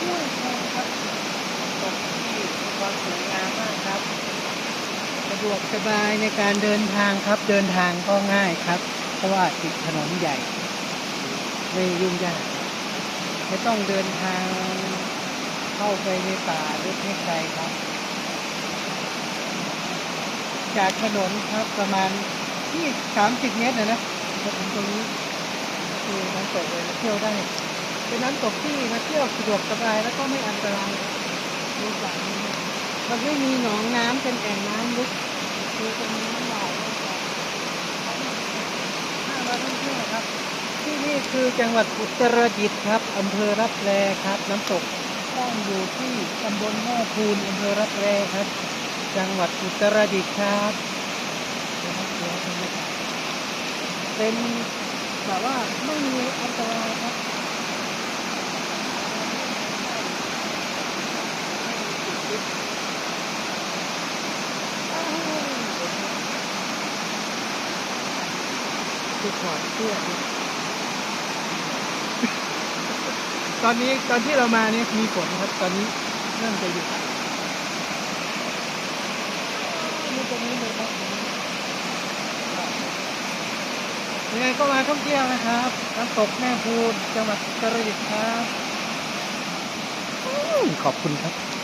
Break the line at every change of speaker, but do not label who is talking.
ห้วยแคครับตกที่มีความสวยงามมากครับ สะดวกสบายในการเดินทางครับ เดินทางก็ง่ายครับ เพราะว่าติดถนนใหญ่ ไม่ยุ่งยากไม่ต้องเดินทางเข้าไปในป่าหรือให้ไกลครับ จากถนนครับประมาณที่สามสิบเมตรนะนะมาถึงตรงนี้คือน้ำตกเลยเที่ยวได้ เป็นน้ำตกที่มาเที่ยวสะดวกสบายแล้วก็ไม่อันตรายดูฝั่งนี้มันไม่มีหนองน้ำเป็นแอ่งน้ำลึกคือจะมีน้ำไหลลงมาถ้ามาท่องเที่ยวครับ ที่นี่คือจังหวัดอุตรดิตถ์ครับอำเภอรับแลครับ น้ำตกตั้งอยู่ที่ตำบลแม่คูนอำเภอรับแลครับ จังหวัดอุตรดิตถ์ครับเดี๋ยวนะเดี๋ยวบรรยากาศเป็นแบบว่าไม่มีอันตรายครับ คือถอดเสื้อดิตอนนี้ตอนที่เรามาเนี่ยมีฝนครับ ตอนนี้เริ่มจะหยุดนี่ตรงนี้เลยครับยังไงก็มาท่องเที่ยวนะครับน้ำตกแม่พูนจังหวัดอุตรดิตถ์ครับอืมขอบคุณครับ